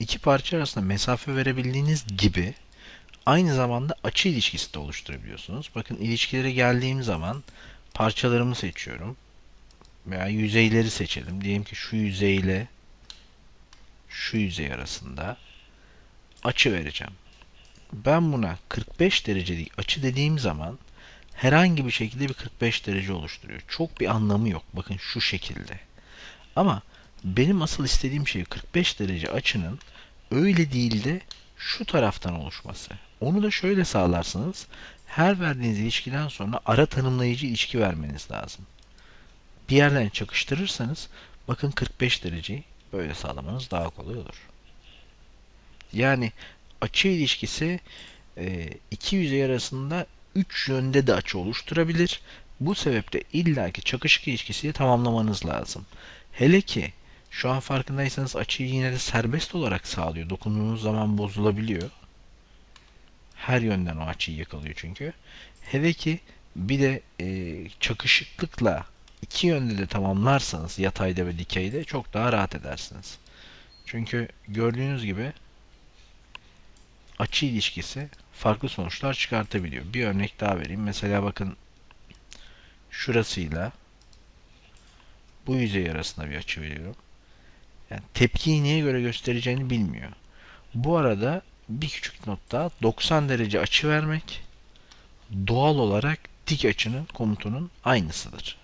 iki parça arasında mesafe verebildiğiniz gibi aynı zamanda açı ilişkisi de oluşturabiliyorsunuz. Bakın ilişkilere geldiğim zaman parçalarımı seçiyorum. Veya yüzeyleri seçelim. Diyelim ki şu yüzeyle şu yüzey arasında açı vereceğim. Ben buna 45 derecelik açı dediğim zaman herhangi bir şekilde bir 45 derece oluşturuyor. Çok bir anlamı yok. Bakın şu şekilde. Ama benim asıl istediğim şey 45 derece açının öyle değil de şu taraftan oluşması. Onu da şöyle sağlarsınız. Her verdiğiniz ilişkiden sonra ara tanımlayıcı ilişki vermeniz lazım. Bir yerden çakıştırırsanız bakın 45 dereceyi böyle sağlamanız daha kolay olur. Yani açı ilişkisi e, iki yüzey arasında üç yönde de açı oluşturabilir. Bu sebeple illaki çakışık ilişkisiyle tamamlamanız lazım. Hele ki şu an farkındaysanız açıyı yine de serbest olarak sağlıyor. Dokunduğunuz zaman bozulabiliyor. Her yönden o açıyı yakalıyor çünkü. Hele ki bir de e, çakışıklıkla iki yönde de tamamlarsanız yatayda ve dikeyde çok daha rahat edersiniz. Çünkü gördüğünüz gibi açı ilişkisi farklı sonuçlar çıkartabiliyor. Bir örnek daha vereyim. Mesela bakın şurasıyla bu yüzey arasında bir açı veriyorum. Yani tepkiyi neye göre göstereceğini bilmiyor. Bu arada bir küçük not daha 90 derece açı vermek doğal olarak dik açının komutunun aynısıdır.